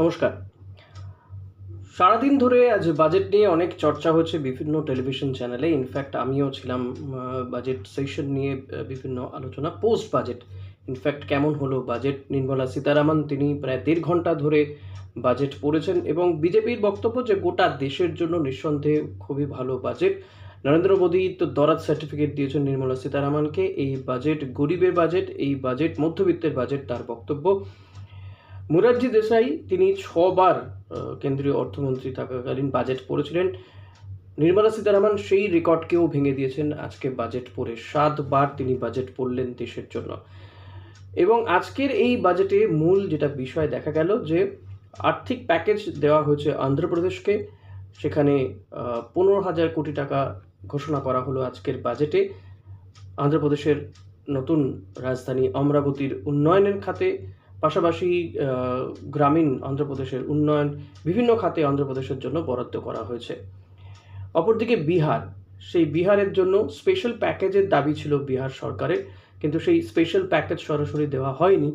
নমস্কার। সারাদিন ধরে আজ বাজেট নিয়ে অনেক চর্চা হচ্ছে বিভিন্ন টেলিভিশন চ্যানেলে ইনফ্যাক্ট আমিও ছিলাম বাজেট সেশন নিয়ে বিভিন্ন আলোচনা পোস্ট বাজেট ইনফ্যাক্ট কেমন হলো বাজেট নির্মলা সীতারামন, তিনি প্রায় দেড় ঘণ্টা ধরে বাজেট পড়েছেন এবং বিজেপির বক্তব্য যে গোটা দেশের জন্য নিঃসন্দেহে খুবই ভালো বাজেট নরেন্দ্র মোদী তো দরাজ সার্টিফিকেট দিয়েছেন নির্মলা সীতারামনকে। এই বাজেট গরিবের বাজেট এই বাজেট মধ্যবিত্তের বাজেট তার বক্তব্য। মুরারজি দেশাই তিনি ছবার কেন্দ্রীয় অর্থমন্ত্রী থাকাকালীন বাজেট পড়েছিলেন। নির্মলা সীতারামন সেই রেকর্ডকেও ভেঙে দিয়েছেন। আজকে বাজেট পড়ে সাতবার তিনি বাজেট পড়লেন দেশের জন্য। এবং আজকের এই বাজেটে মূল যেটা বিষয় দেখা গেল যে, আর্থিক প্যাকেজ দেওয়া হয়েছে অন্ধ্রপ্রদেশকে। সেখানে পনেরো হাজার কোটি টাকা ঘোষণা করা হলো আজকের বাজেটে অন্ধ্রপ্রদেশের নতুন রাজধানী অমরাবতীর উন্নয়নের খাতে পাশাপাশি গ্রামীণ অন্ধ্রপ্রদেশের উন্নয়ন বিভিন্ন খাতে অন্ধ্রপ্রদেশের জন্য বরাদ্দ করা হয়েছে। অপরদিকে বিহার, সেই বিহারের জন্য স্পেশাল প্যাকেজের দাবি ছিল বিহার সরকারের, কিন্তু সেই স্পেশাল প্যাকেজ সরাসরি দেওয়া হয়নি।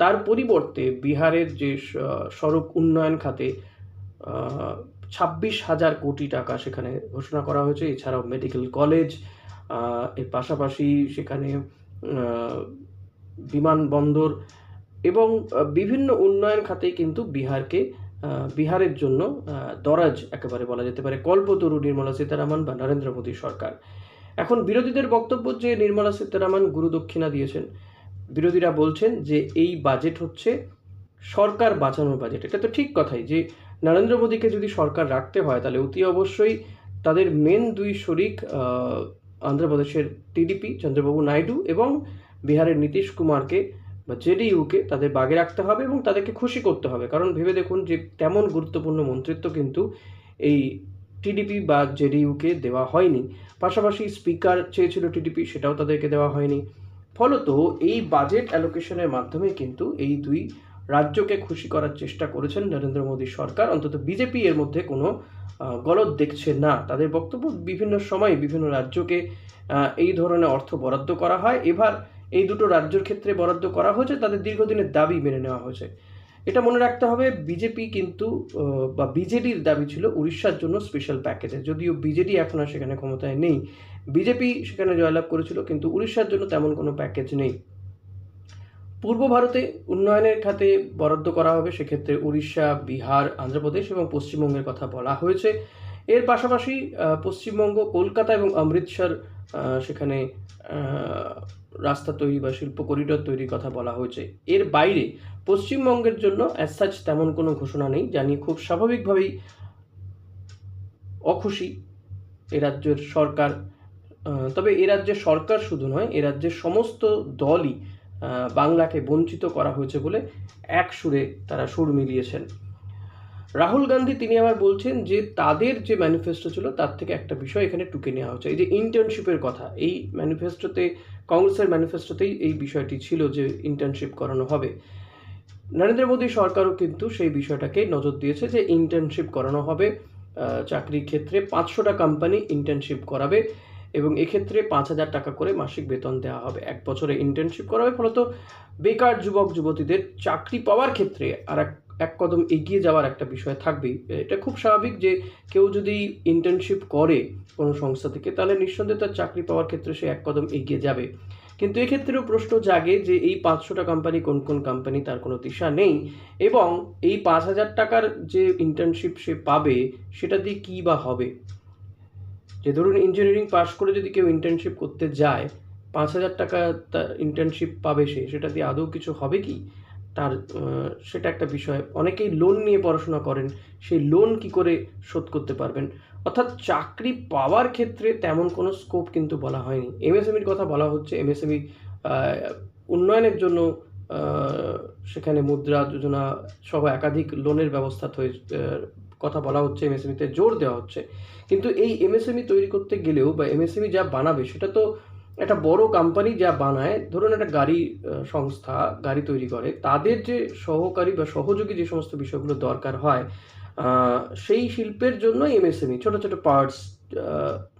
তার পরিবর্তে বিহারের যে সড়ক উন্নয়ন খাতে ছাব্বিশ হাজার কোটি টাকা সেখানে ঘোষণা করা হয়েছে। এছাড়াও মেডিকেল কলেজের পাশাপাশি সেখানে বিমানবন্দর এবং বিভিন্ন উন্নয়ন খাতে কিন্তু বিহারকে বিহারের জন্য দরাজ একেবারে বলা যেতে পারে কল্পতরু নির্মলা সীতারামন বা নরেন্দ্র মোদী সরকার। এখন বিরোধীদের বক্তব্য যে নির্মলা সীতারামন গুরুদক্ষিণা দিয়েছেন, বিরোধীরা বলছেন যে এই বাজেট হচ্ছে সরকার বাঁচানোর বাজেট এটা তো ঠিক কথাই যে নরেন্দ্র মোদীকে যদি সরকার রাখতে হয়, তাহলে অতি অবশ্যই তাদের মেন দুই শরিক অন্ধ্রপ্রদেশের টিডিপি, চন্দ্রবাবু নাইডু এবং বিহারের নীতিশ কুমারকে বা জেডিইউকে তাদের বাগে রাখতে হবে এবং তাদেরকে খুশি করতে হবে। কারণ ভেবে দেখুন যে তেমন গুরুত্বপূর্ণ মন্ত্রিত্ব কিন্তু এই টিডিপি বা জেডিইউকে দেওয়া হয়নি। পাশাপাশি স্পিকার চেয়েছিল টিডিপি সেটাও তাদেরকে দেওয়া হয়নি। ফলত এই বাজেট অ্যালোকেশনের মাধ্যমে কিন্তু এই দুই রাজ্যকে খুশি করার চেষ্টা করেছেন নরেন্দ্র মোদী সরকার। অন্তত বিজেপি এর মধ্যে কোনো গলদ দেখছে না। তাদের বক্তব্য বিভিন্ন সময় বিভিন্ন রাজ্যকে এই ধরনের অর্থ বরাদ্দ করা হয়। এবার এই দুটো রাজ্যের ক্ষেত্রে বরাদ্দ করা হয়েছে, তাদের দীর্ঘদিনের দাবি মেনে নেওয়া হয়েছে। এটা মনে রাখতে হবে, বিজেপি কিন্তু বা বিজেডির দাবি ছিল উড়িষ্যার জন্য স্পেশাল প্যাকেজে যদিও বিজেডি এখন আর সেখানে ক্ষমতায় নেই। বিজেপি সেখানে জয়লাভ করেছিল, কিন্তু উড়িষ্যার জন্য তেমন কোনো প্যাকেজ নেই। পূর্ব ভারতে উন্নয়নের খাতে বরাদ্দ করা হবে, সেক্ষেত্রে উড়িষ্যা, বিহার অন্ধ্রপ্রদেশ এবং পশ্চিমবঙ্গের কথা বলা হয়েছে। এর পাশাপাশি পশ্চিমবঙ্গ, কলকাতা এবং অমৃতসর সেখানে রাস্তা তৈরি বা শিল্প করিডর তৈরির কথা বলা হয়েছে। এর বাইরে পশ্চিমবঙ্গের জন্য অ্যাজ সাচ তেমন কোনো ঘোষণা নেই জানি খুব স্বাভাবিকভাবেই অখুশি এ রাজ্যের সরকার। তবে এ রাজ্যের সরকার শুধু নয়, এ রাজ্যের সমস্ত দলই বাংলাকে বঞ্চিত করা হয়েছে বলে এক সুরে তারা সুর মিলিয়েছেন। রাহুল গান্ধী, তিনি আবার বলছেন যে তাদের যে ম্যানিফেস্টো ছিল, তার থেকে একটা বিষয় এখানে টুকে নেওয়া হচ্ছে এই যে ইন্টার্নশিপের কথা, এই ম্যানিফেস্টোতে কংগ্রেসের ম্যানিফেস্টোতেই এই বিষয়টি ছিল যে ইন্টার্নশিপ করানো হবে। নরেন্দ্র মোদী সরকারও কিন্তু সেই বিষয়টাকে নজর দিয়েছে যে ইন্টার্নশিপ করানো হবে। চাকরির ক্ষেত্রে পাঁচশোটা কোম্পানি ইন্টার্নশিপ করাবে এবং এক্ষেত্রে পাঁচ হাজার টাকা করে মাসিক বেতন দেওয়া হবে। এক বছরে ইন্টার্নশিপ করা হবে ফলত বেকার যুবক, যুবতীদের চাকরি পাওয়ার ক্ষেত্রে আর এক এক কদম এগিয়ে যাওয়ার একটা বিষয় থাকবেই। এটা খুব স্বাভাবিক যে কেউ যদি ইন্টার্নশিপ করে কোনো সংস্থা থেকে, তাহলে নিঃসন্দেহে তার চাকরি পাওয়ার ক্ষেত্রে সে এক কদম এগিয়ে যাবে। কিন্তু এক্ষেত্রেও প্রশ্ন জাগে যে এই পাঁচশোটা কোম্পানি কোন কোন কোম্পানি তার কোনো দিশা নেই এবং এই পাঁচ হাজার টাকার যে ইন্টার্নশিপ সে পাবে, সেটা দিয়ে কী বা হবে? যে ধরুন ইঞ্জিনিয়ারিং পাশ করে যদি কেউ ইন্টার্নশিপ করতে যায়, পাঁচ হাজার টাকা ইন্টার্নশিপ পাবে সে, সেটা দিয়ে আদৌ কিছু হবে কি? তার সেটা একটা বিষয়। অনেকেই লোন নিয়ে পড়াশোনা করেন, সেই লোন কি করে শোধ করতে পারবেন? অর্থাৎ চাকরি পাওয়ার ক্ষেত্রে তেমন কোনো স্কোপ কিন্তু বলা হয়নি। এমএসএমইর কথা বলা হচ্ছে এমএসএমই উন্নয়নের জন্য সেখানে মুদ্রা যোজনা সহ একাধিক লোনের ব্যবস্থা কথা বলা হচ্ছে এমএসএমইতে জোর দেওয়া হচ্ছে। কিন্তু এই এমএসএমই তৈরি করতে গেলেও বা এমএসএমই যা বানাবে, সেটা তো একটা বড় কোম্পানি যা বানায়, ধরুন একটা গাড়ি সংস্থা, গাড়ি তৈরি করে, তাদের যে সহকারী বা সহযোগী যে সমস্ত বিষয়গুলো দরকার হয় সেই শিল্পের জন্য এমএসএমই ছোট ছোট পার্টস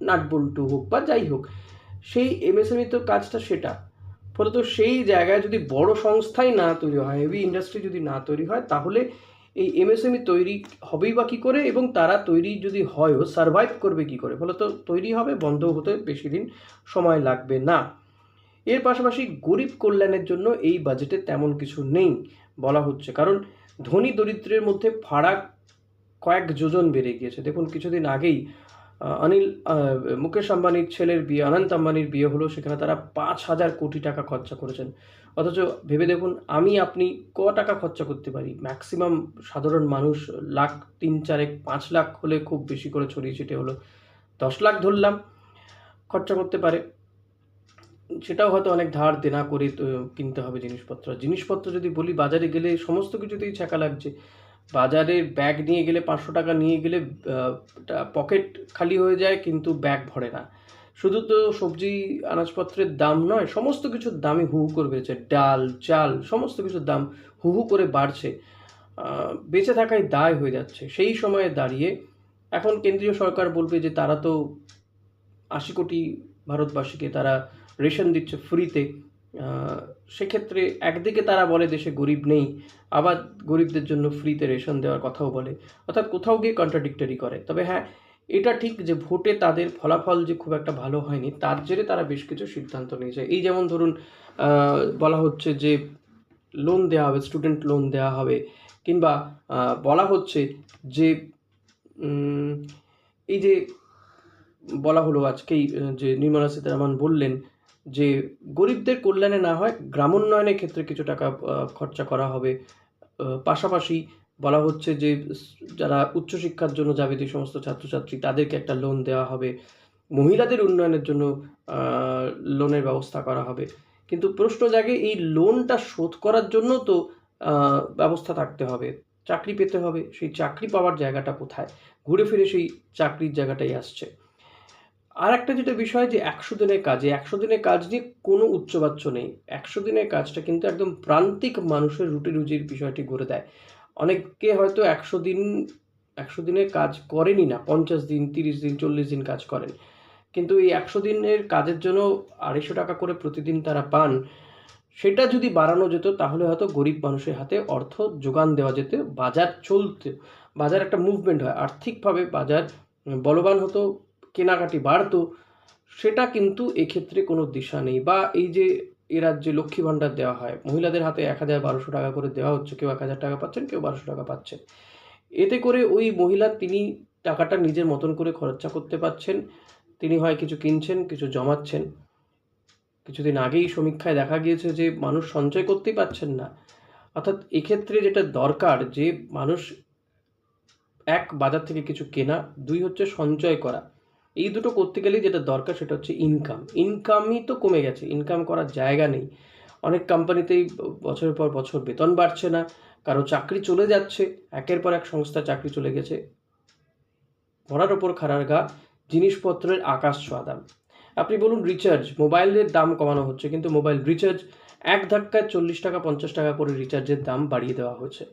নাটবল্টু হোক বা যাই হোক, সেই এমএসএমই তো কাজটা সেটা। ফলত সেই জায়গায় যদি বড় সংস্থাই না তৈরি হয় হেভি ইন্ডাস্ট্রি যদি না তৈরি হয়, তাহলে এই এমএসএমই তৈরি হবেই বা কী করে? এবং তারা তৈরি যদি হয়ও সারভাইভ করবে কী করে? ফলত তো তৈরি হবে, বন্ধ হতে বেশি দিন সময় লাগবে না। এর পাশাপাশি গরিব কল্যাণের জন্য এই বাজেটে তেমন কিছু নেই বলা হচ্ছে। কারণ ধনী দরিদ্রের মধ্যে ফারাক কয়েক যোজন বেড়ে গিয়েছে। দেখুন, কিছুদিন আগেই অনিল মুকেশ আম্বানির ছেলের বিয়ে, অনন্ত আম্বানির বিয়ে হলো, সেখানে তারা পাঁচ হাজার কোটি টাকা খরচা করেছেন। অথচ ভেবে দেখুন, আমি, আপনি ক টাকা খরচা করতে পারি? ম্যাক্সিমাম সাধারণ মানুষ লাখ তিন চারেক, পাঁচ লাখ হলে খুব বেশি করে ছড়িয়ে ছিটে হলো। দশ লাখ ধরলাম, খরচা করতে পারে। সেটাও হয়তো অনেক ধার দেনা করে কিনতে হবে জিনিসপত্র। জিনিসপত্র যদি বলি, বাজারে গেলে সমস্ত কিছুতেই ছাকা লাগছে। বাজারে ব্যাগ নিয়ে গেলে পাঁচশো টাকা নিয়ে গেলে পকেট খালি হয়ে যায় কিন্তু ব্যাগ ভরে না। শুধু তো সবজি আনাজপত্রের দাম নয়, সমস্ত কিছুর দামই হু হু করে বেড়েছে। ডাল, চাল, সমস্ত কিছুর দাম হু হু করে বাড়ছে। বেঁচে থাকাই দায় হয়ে যাচ্ছে। সেই সময়ে দাঁড়িয়ে এখন কেন্দ্রীয় সরকার বলবে যে তারা তো আশি কোটি ভারতবাসীকে তারা রেশন দিচ্ছে ফ্রিতে সেক্ষেত্রে একদিকে তারা বলে দেশে গরিব নেই, আবার গরিবদের জন্য ফ্রিতে রেশন দেওয়ার কথাও বলে। অর্থাৎ কোথাও গিয়ে কন্ট্রাডিক্টরি করে। তবে হ্যাঁ এটা ঠিক যে ভোটে তাদের ফলাফল যে খুব একটা ভালো হয়নি, তার জেরে তারা বেশ কিছু সিদ্ধান্ত নিয়েছে। এই যেমন ধরুন বলা হচ্ছে যে লোন দেওয়া হবে স্টুডেন্ট লোন দেওয়া হবে, কিংবা বলা হচ্ছে যে এই যে বলা হলো আজকেই যে নির্মলা সীতারামন বললেন যে গরিবদের কল্যাণে না হয় গ্রামোন্নয়নের ক্ষেত্রে কিছু টাকা খরচা করা হবে। পাশাপাশি বলা হচ্ছে যে যারা উচ্চশিক্ষার জন্য যাবে যে সমস্ত ছাত্রছাত্রী, তাদেরকে একটা লোন দেওয়া হবে। মহিলাদের উন্নয়নের জন্য লোনের ব্যবস্থা করা হবে। কিন্তু প্রশ্ন জাগে, এই লোনটা শোধ করার জন্য তো ব্যবস্থা থাকতে হবে। চাকরি পেতে হবে। সেই চাকরি পাওয়ার জায়গাটা কোথায়? ঘুরে ফিরে সেই চাকরির জায়গাটাই আসছে। আর একটা যেটা বিষয় যে একশো দিনের কাজে একশো দিনের কাজ নিয়ে কোনো উচ্চবাচ্য নেই। একশো দিনের কাজটা কিন্তু একদম প্রান্তিক মানুষের রুটি রুজির বিষয়টি গড়ে দেয়। অনেকে হয়তো একশো দিন, একশো দিনের কাজ করেনই না, পঞ্চাশ দিন, তিরিশ দিন, চল্লিশ দিন কাজ করেন। কিন্তু এই একশো দিনের কাজের জন্য আড়াইশো টাকা করে প্রতিদিন তারা পান, সেটা যদি বাড়ানো যেত, তাহলে হয়তো গরিব মানুষের হাতে অর্থ যোগান দেওয়া যেত, বাজার চলতে, বাজার একটা মুভমেন্ট হয়। আর্থিকভাবে বাজার বলবান হতো কেনাকাটি বাড়তো, সেটা কিন্তু এক্ষেত্রে কোনো দিশা নেই। বা এই যে এ রাজ্যে লক্ষ্মী ভাণ্ডার দেওয়া হয়, মহিলাদের হাতে এক হাজার বারোশো টাকা করে দেওয়া হচ্ছে, কেউ এক হাজার টাকা পাচ্ছেন, কেউ বারোশো টাকা পাচ্ছেন। এতে করে ওই মহিলা তিনি টাকাটা নিজের মতন করে খরচা করতে পারছেন, তিনি হয় কিছু কিনছেন, কিছু জমাচ্ছেন। কিছুদিন আগেই সমীক্ষায় দেখা গিয়েছে যে মানুষ সঞ্চয় করতেই পারছেন না। অর্থাৎ এক্ষেত্রে যেটা দরকার যে মানুষ এক বাজার থেকে কিছু কেনা, দুই হচ্ছে সঞ্চয় করা। এই দুটো করতে গেলেই যেটা দরকার সেটা হচ্ছে ইনকাম ইনকামই তো কমে গেছে ইনকাম করার জায়গা নেই। অনেক কোম্পানিতেই বছরের পর বছর বেতন বাড়ছে না, কারও চাকরি চলে যাচ্ছে, একের পর এক সংস্থা চাকরি চলে গেছে। ভরার ওপর খাড়ার গা, জিনিসপত্রের আকাশ ছোঁয়া দাম। আপনি বলুন রিচার্জ মোবাইলের দাম কমানো হচ্ছে, কিন্তু মোবাইল রিচার্জ এক ধাক্কায় চল্লিশ টাকা, পঞ্চাশ টাকা করে রিচার্জের দাম বাড়িয়ে দেওয়া হচ্ছে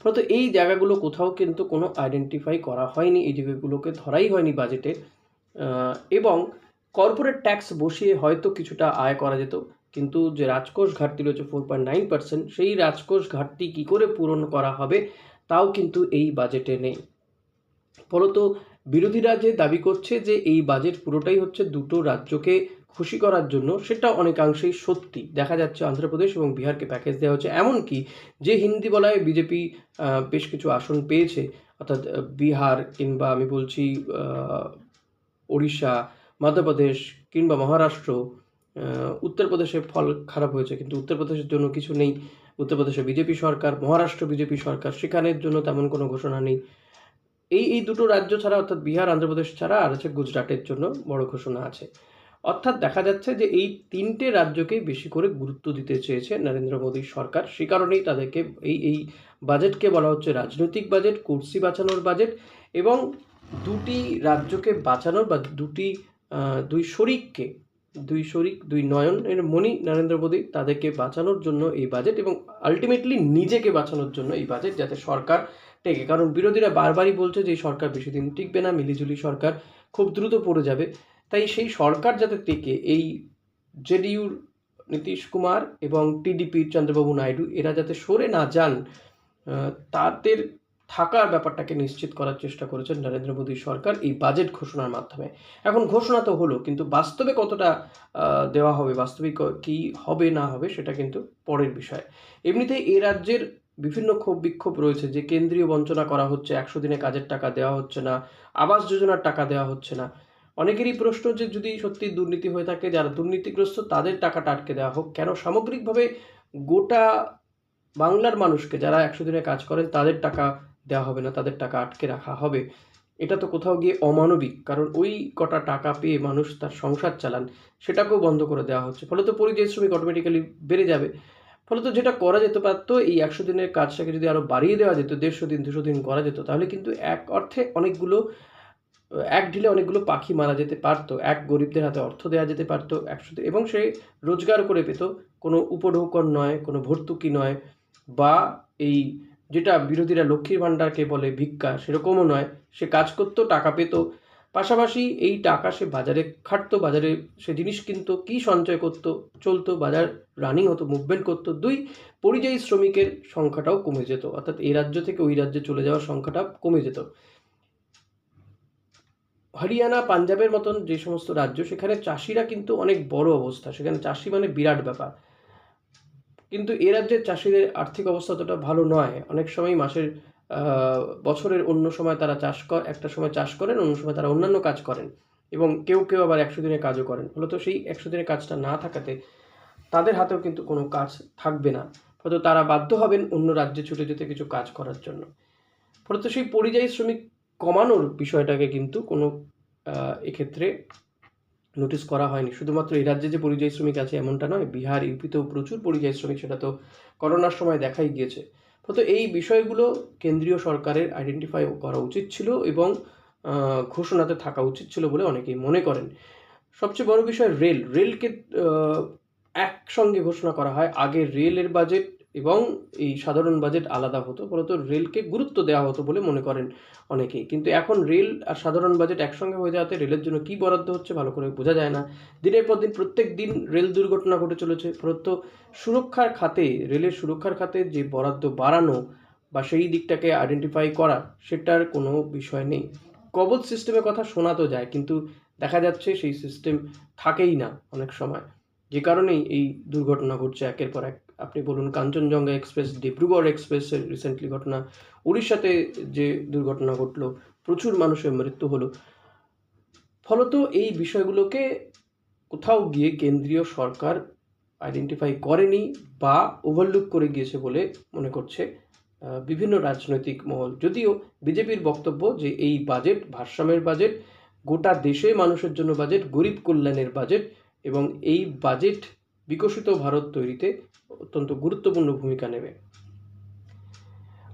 ফলত এই জায়গাগুলো কোথাও কিন্তু কোনো আইডেন্টিফাই করা হয়নি, এই জায়গাগুলোকে ধরাই হয়নি বাজেটে এবং কর্পোরেট ট্যাক্স বসিয়ে হয়তো কিছুটা আয় করা যেত। কিন্তু যে রাজকোষ ঘাটতি রয়েছে ফোর পয়েন্ট নাইন পার্সেন্ট সেই রাজকোষ ঘাটতি কী করে পূরণ করা হবে, তাও কিন্তু এই বাজেটে নেই। ফলত বিরোধীরা যে দাবি করছে যে এই বাজেট পুরোটাই হচ্ছে দুটো রাজ্যকে খুশি করার জন্য, সেটা অনেকাংশেই সত্যি। দেখা যাচ্ছে অন্ধ্রপ্রদেশ এবং বিহারকে প্যাকেজ দেওয়া হচ্ছে। এমনকি যে হিন্দি বলায় বিজেপি বেশ কিছু আসন পেয়েছে, অর্থাৎ বিহার কিংবা আমি বলছি ওড়িশা মধ্যপ্রদেশ কিংবা মহারাষ্ট্র উত্তরপ্রদেশে ফল খারাপ হয়েছে, কিন্তু উত্তরপ্রদেশের জন্য কিছু নেই। উত্তরপ্রদেশে বিজেপি সরকার, মহারাষ্ট্র বিজেপি সরকার, সেখানের জন্য তেমন কোনো ঘোষণা নেই। এই এই দুটো রাজ্য ছাড়া, অর্থাৎ বিহার অন্ধ্রপ্রদেশ ছাড়া আর আছে গুজরাটের জন্য বড় ঘোষণা আছে। অর্থাৎ দেখা যাচ্ছে যে এই তিনটে রাজ্যকেই বেশি করে গুরুত্ব দিতে চেয়েছে নরেন্দ্র মোদীর সরকার। সে কারণেই তাদেরকে এই এই বাজেটকে বলা হচ্ছে রাজনৈতিক বাজেট কুর্সি বাঁচানোর বাজেট এবং দুটি রাজ্যকে বাঁচানোর বা দুটি দুই শরিককে, দুই শরিক, দুই নয়নের মণি নরেন্দ্র মোদী তাদেরকে বাঁচানোর জন্য এই বাজেট এবং আলটিমেটলি নিজেকে বাঁচানোর জন্য এই বাজেট যাতে সরকার টেকে। কারণ বিরোধীরা বারবারই বলছে যে, এই সরকার বেশি দিন টিকবে না, মিলিজুলি সরকার খুব দ্রুত পড়ে যাবে। তাই সেই সরকার যাতে টেকে, এই জেডিইউর নীতিশ কুমার এবং টিডিপির চন্দ্রবাবু নাইডু, এরা যাতে সরে না যান তাদের থাকার ব্যাপারটাকে নিশ্চিত করার চেষ্টা করেছেন নরেন্দ্র মোদী সরকার এই বাজেট ঘোষণার মাধ্যমে। এখন ঘোষণা তো হলো, কিন্তু বাস্তবে কতটা দেওয়া হবে বাস্তবিক কি হবে, না হবে, সেটা কিন্তু পরের বিষয়। এমনিতেই এই রাজ্যের বিভিন্ন ক্ষোভ বিক্ষোভ রয়েছে যে কেন্দ্রীয় বঞ্চনা করা হচ্ছে, একশো দিনে কাজের টাকা দেওয়া হচ্ছে না, আবাস যোজনার টাকা দেওয়া হচ্ছে না। অনেকেরই প্রশ্ন যে যদি সত্যি দুর্নীতি হয়ে থাকে, যারা দুর্নীতিগ্রস্ত তাদের টাকাটা আটকে দেওয়া হোক কেন? সামগ্রিকভাবে গোটা বাংলার মানুষকে, যারা একশো দিনে কাজ করেন, তাদের টাকা দেওয়া হবে না, তাদের টাকা আটকে রাখা হবে। এটা তো কোথাও গিয়ে অমানবিক, কারণ ওই কটা টাকা পেয়ে মানুষ তার সংসার চালান, সেটাকেও বন্ধ করে দেওয়া হচ্ছে। ফলে তো পরিযায়ী শ্রমিক অটোমেটিক্যালি বেড়ে যাবে। ফলত যেটা করা যেতে পারতো, এই একশো দিনের কাজটাকে যদি আরও বাড়িয়ে দেওয়া যেত, দেড়শো দিন, দুশো দিন করা যেত, তাহলে কিন্তু এক অর্থে অনেকগুলো, এক ঢিলে অনেকগুলো পাখি মারা যেতে পারতো, এক গরিবদের হাতে অর্থ দেওয়া যেতে পারতো, একশো এবং সে রোজগার করে পেত। কোনো উপঢৌকন নয়, কোনো ভর্তুকি নয়, বা এই যেটা বিরোধীরা লক্ষ্মীর ভাণ্ডারকে বলে ভিক্ষা, সেরকমও নয়। সে কাজ করতো, টাকা পেত। পাশাপাশি এই টাকা সে বাজারে খাটতো, বাজারে সে জিনিস কিনতো, কি সঞ্চয় করতো, চলতো, বাজার, রানিং হতো মুভমেন্ট করতো। দুই, পরিযায়ী শ্রমিকের সংখ্যাটাও কমে যেত। অর্থাৎ এই রাজ্য থেকে ওই রাজ্যে চলে যাওয়ার সংখ্যাটা কমে যেত। হরিয়ানা, পাঞ্জাবের মতন যে সমস্ত রাজ্য, সেখানে চাষিরা কিন্তু অনেক বড় অবস্থা। সেখানে চাষি মানে বিরাট ব্যাপার। কিন্তু এ রাজ্যের চাষিদের আর্থিক অবস্থা অতটা ভালো নয়। অনেক সময় মাসের বছরের অন্য সময় তারা চাষ কর একটা সময় চাষ করেন, অন্য সময় তারা অন্যান্য কাজ করেন এবং কেউ কেউ আবার একশো দিনের কাজও করেন। ফলত সেই একশো দিনের কাজটা না থাকাতে তাদের হাতেও কিন্তু কোনো কাজ থাকবে না। ফলত তারা বাধ্য হবেন অন্য রাজ্যে ছুটে যেতে কিছু কাজ করার জন্য। ফলত সেই পরিযায়ী শ্রমিক কমানোর বিষয়টাকে কিন্তু কোনো এক্ষেত্রে নোটিস করা হয়নি। শুধুমাত্র এই রাজ্যে যে পরিযায়ী শ্রমিক আছে এমনটা নয়, বিহার, ইউপিতেও প্রচুর পরিযায়ী শ্রমিক, সেটা তো করোনার সময় দেখাই গিয়েছে। ফলত এই বিষয়গুলো কেন্দ্রীয় সরকারের আইডেন্টিফাই করা উচিত ছিল এবং ঘোষণাতে থাকা উচিত ছিল বলে অনেকেই মনে করেন। সবচেয়ে বড় বিষয় রেল। রেলকে একসঙ্গে ঘোষণা করা হয়। আগে রেলের বাজেট এবং এই সাধারণ বাজেট আলাদা হতো ফলত রেলকে গুরুত্ব দেওয়া হতো বলে মনে করেন অনেকেই। কিন্তু এখন রেল আর সাধারণ বাজেট একসঙ্গে হয়ে যাওয়াতে রেলের জন্য কী বরাদ্দ হচ্ছে ভালো করে বোঝা যায় না। দিনের পর দিন প্রত্যেক দিন রেল দুর্ঘটনা ঘটে চলেছে ফলত সুরক্ষার খাতে রেলের সুরক্ষার খাতে যে বরাদ্দ বাড়ানো বা সেই দিকটাকে আইডেন্টিফাই করা, সেটার কোনো বিষয় নেই। কবচ সিস্টেমের কথা শোনা তো যায়, কিন্তু দেখা যাচ্ছে সেই সিস্টেম থাকেই না অনেক সময়। যে কারণেই এই দুর্ঘটনা ঘটছে একের পর এক। আপনি বলুন, কাঞ্চনজঙ্ঘা এক্সপ্রেস, ডিব্রুগড় এক্সপ্রেসের রিসেন্টলি ঘটনা, উড়িষ্যাতে যে দুর্ঘটনা ঘটলো, প্রচুর মানুষের মৃত্যু হলো। ফলত এই বিষয়গুলোকে কোথাও গিয়ে কেন্দ্রীয় সরকার আইডেন্টিফাই করেনি বা ওভারলুক করে গিয়েছে বলে মনে করছে বিভিন্ন রাজনৈতিক মহল। যদিও বিজেপির বক্তব্য যে এই বাজেট ভারসাম্যের বাজেট গোটা দেশে মানুষের জন্য বাজেট গরিব কল্যাণের বাজেট এবং এই বাজেট বিকশিত ভারত তৈরিতে অত্যন্ত গুরুত্বপূর্ণ ভূমিকা নেবে।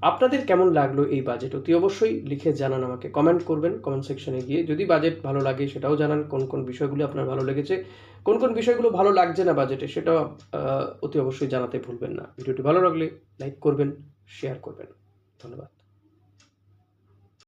আপনাদের কেমন লাগল এই বাজেট অতি অবশ্যই লিখে জানান আমাকে। কমেন্ট করবেন কমেন্ট সেকশনে গিয়ে যদি বাজেট ভালো লাগে সেটাও জানান, কোন কোন বিষয়গুলো আপনার ভালো লেগেছে, কোন কোন বিষয়গুলো ভালো লাগছে না বাজেটে সেটাও অতি অবশ্যই জানাতে ভুলবেন না। ভিডিওটি ভালো লাগলে লাইক করবেন শেয়ার করবেন। ধন্যবাদ।